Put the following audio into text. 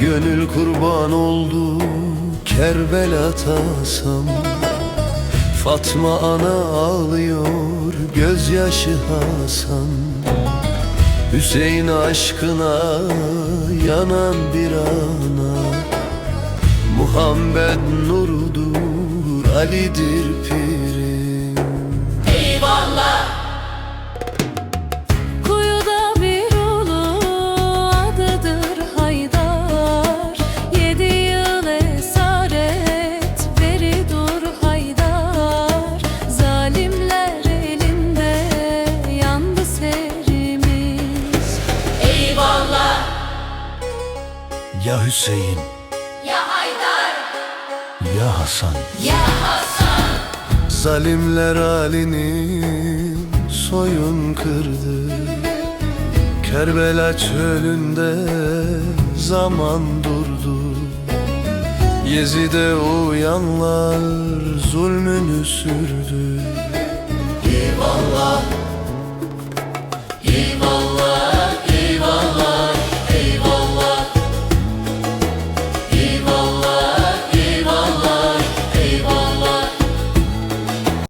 Gönül kurban oldu Kerbela tasam. Fatma ana ağlıyor Gözyaşı Hasan Hüseyin aşkına yanan bir ana. Muhammed nurudur Ali'dir pirim Ya Hüseyin. Ya Haydar. Ya Hasan. Ya Hasan. Zalimler halini soyun kırdı. Kerbela çölünde zaman durdu. Yezide uyanlar zulmünü sürdü. Eyvallah